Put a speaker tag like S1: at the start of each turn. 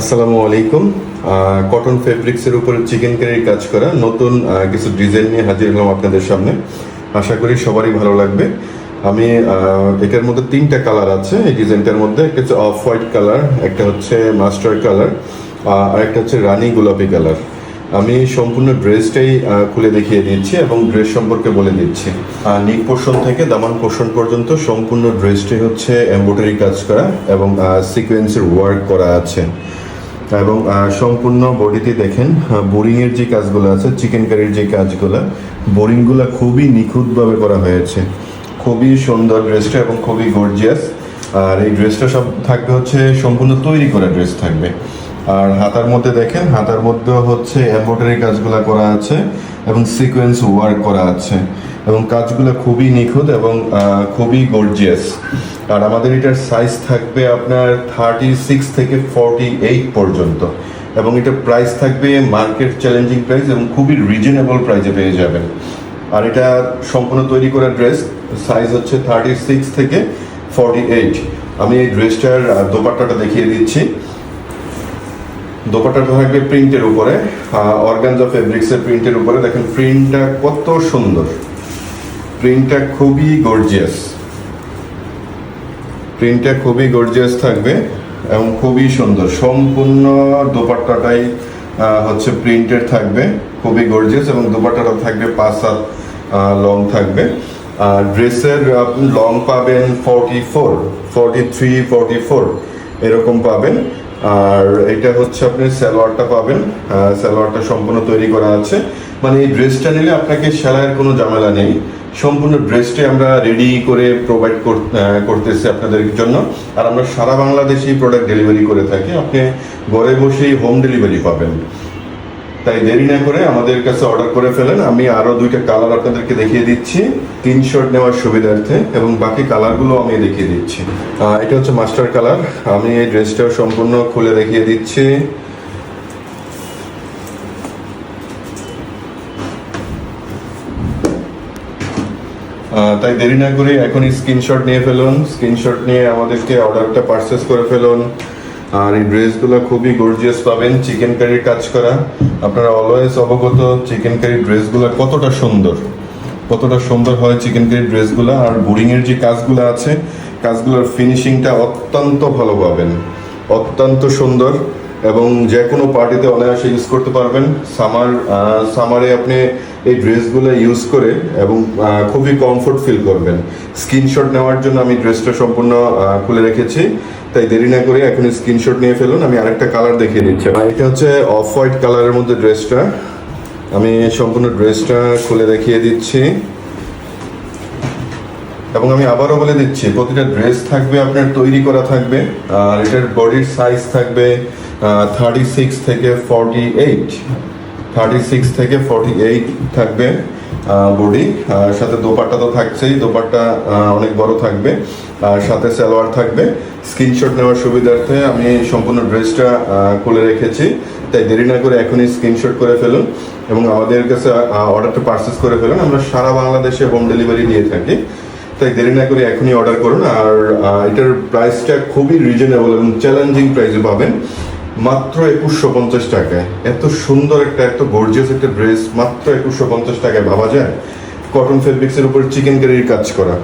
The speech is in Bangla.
S1: আসসালামু আলাইকুম। কটন ফেব্রিক্সের উপরে চিকেন কারির কাজ করা নতুন কিছু ডিজাইন নিয়ে হাজির হলাম আপনাদের সামনে। আশা করি সবারই ভালো লাগবে। আমি এটার মধ্যে তিনটা কালার আছে। এই ডিজাইনটার মধ্যে একটা হচ্ছে অফ হোয়াইট কালার একটা হচ্ছে মাস্টার কালার আর একটা হচ্ছে রানি গোলাপি কালার আমি সম্পূর্ণ ড্রেসটাই খুলে দেখিয়ে দিচ্ছি এবং ড্রেস সম্পর্কে বলে দিচ্ছি। নিক পোর্শন থেকে দামান পোর্শন পর্যন্ত সম্পূর্ণ ড্রেসটাই হচ্ছে এমব্রয়ডারি কাজ করা এবং সিকোয়েন্সের ওয়ার্ক করা আছে। এবং সম্পূর্ণ বডিতে দেখেন বোরিং এর যে কাজগুলো আছে চিকেন কারির যে কাজগুলো, বোরিংগুলো খুবই নিখুঁতভাবে করা হয়েছে। খুবই সুন্দর ড্রেসটা এবং খুবই গর্জিয়াস আর এই ড্রেসটা সব থাকবে হচ্ছে, সম্পূর্ণ তৈরি করা ড্রেস থাকবে। আর হাতার মধ্যে দেখেন, হাতার মধ্যে হচ্ছে এমব্রয়ডারি কাজগুলো করা আছে। এবং সিকোয়েন্স ওয়ার্ক করা আছে। এবং কাজগুলো খুবই নিখুঁত এবং খুবই গর্জিয়াস আর আমাদের এটার সাইজ থাকবে আপনার থার্টি সিক্স থেকে ফর্টি এইট পর্যন্ত। এবং এটা প্রাইস থাকবে মার্কেট চ্যালেঞ্জিং প্রাইস এবং খুবই রিজনেবল প্রাইসে পেয়ে যাবেন। আর এটা সম্পূর্ণ তৈরি করা ড্রেস সাইজ হচ্ছে থার্টি সিক্স থেকে ফর্টি এইট আমি এই ড্রেসটার দোপাট্টাটা দেখিয়ে দিচ্ছি। দোপাট্টাটা থাকবে প্রিন্টের উপরে অর্গানজা ফেব্রিক্সের প্রিন্টের উপরে। দেখেন, প্রিন্টটা কত সুন্দর। প্রিন্টটা খুবই গর্জিয়াস প্রিন্টটা খুবই গর্জিয়াস থাকবে এবং খুবই সুন্দর। সম্পূর্ণ দোপাট্টাটাই হচ্ছে প্রিন্টেড থাকবে, খুবই গর্জিয়াস এবং দোপাট্টাটা থাকবে পাঁচ সাত লং থাকবে। আর ড্রেসের আপনি লং পাবেন forty four forty three forty four এরকম পাবেন। আর এটা হচ্ছে আপনি সালোয়ারটা পাবেন। সালোয়ারটা সম্পূর্ণ তৈরি করা আছে। মানে এই ড্রেসটা নিলে আপনাকে সেলাইয়ের কোনো ঝামেলা নেই। সম্পূর্ণ ড্রেসটাই আমরা রেডি করে প্রোভাইড করতেছি আপনাদের জন্য। আর আমরা সারা বাংলাদেশেই প্রোডাক্ট ডেলিভারি করে থাকি। আপনি ঘরে বসেই হোম ডেলিভারি পাবেন। তাই দেরি না করে আমাদের কাছে অর্ডার করে ফেলেন। আমি আরও দুইটা কালার আপনাদেরকে দেখিয়ে দিচ্ছি। তিন শর্ট নেওয়ার সুবিধার্থে এবং বাকি কালারগুলো আমি দেখিয়ে দিচ্ছি। এটা হচ্ছে মাস্টার কালার আমি এই ড্রেসটাও সম্পূর্ণ খুলে দেখিয়ে দিচ্ছি। তাই দেরি না করে এখনই স্ক্রিনশট নিয়ে ফেলুন। স্ক্রিনশট নিয়ে আমাদেরকে অর্ডারটা পারচেস করে ফেলুন। আর এই ড্রেসগুলো খুবই গর্জিয়াস পাবেন চিকেন কারির কাজ করা। আপনারা অলওয়েজ অবগত চিকেন কারির ড্রেসগুলো কতটা সুন্দর। কতটা সুন্দর হয় চিকেন কারির ড্রেসগুলো। আর বোরিংয়ের যে কাজগুলো আছে, কাজগুলোর ফিনিশিংটা অত্যন্ত ভালো পাবেন। অত্যন্ত সুন্দর। এবং যে কোনো পার্টিতে অনায়াসে ইউজ করতে পারবেন। সামার সামারে আপনি এই ড্রেসগুলো ইউজ করে এবং খুবই কমফোর্ট ফিল করবেন। স্ক্রিনশট নেওয়ার জন্য আমি ড্রেসটা সম্পূর্ণ খুলে রেখেছি। তাই দেরি না করে এখন স্ক্রিনশট নিয়ে ফেলুন। আমি আরেকটা কালার দেখিয়ে দিচ্ছি। এটা হচ্ছে অফ হোয়াইট কালারের মধ্যে ড্রেসটা আমি সম্পূর্ণ ড্রেসটা খুলে দেখিয়ে দিচ্ছি। এবং আমি আবারও বলে দিচ্ছি, প্রতিটা ড্রেস থাকবে, আপনার তৈরি করা থাকবে। আর এটার বডির সাইজ থাকবে থার্টি সিক্স থেকে ফর্টি এইট থার্টি সিক্স থেকে ফর্টি এইট থাকবে বডি সাথে দোপাট্টা তো থাকছেই, দোপাট্টা অনেক বড় থাকবে, আর সাথে সালোয়ার থাকবে। স্ক্রিনশট নেওয়ার সুবিধার্থে আমি সম্পূর্ণ ড্রেসটা খুলে রেখেছি। তাই দেরি না করে এখনই স্ক্রিনশট করে ফেলুন এবং আমাদের কাছে অর্ডারটা পারচেস করে ফেলুন। আমরা সারা বাংলাদেশে হোম ডেলিভারি দিয়ে থাকি। তাই দেরি না করে এখনই অর্ডার করুন। আর এটার প্রাইসটা খুবই রিজনেবল এবং চ্যালেঞ্জিং প্রাইসে পাবেন। মাত্র একুশশো পঞ্চাশ টাকায়। এত সুন্দর একটা, এত গর্জিয়াস একটা ড্রেস মাত্র একুশশো পঞ্চাশ টাকায় ভাবা যায়? কটন ফেব্রিক্সের উপর চিকেন কারির কাজ করা।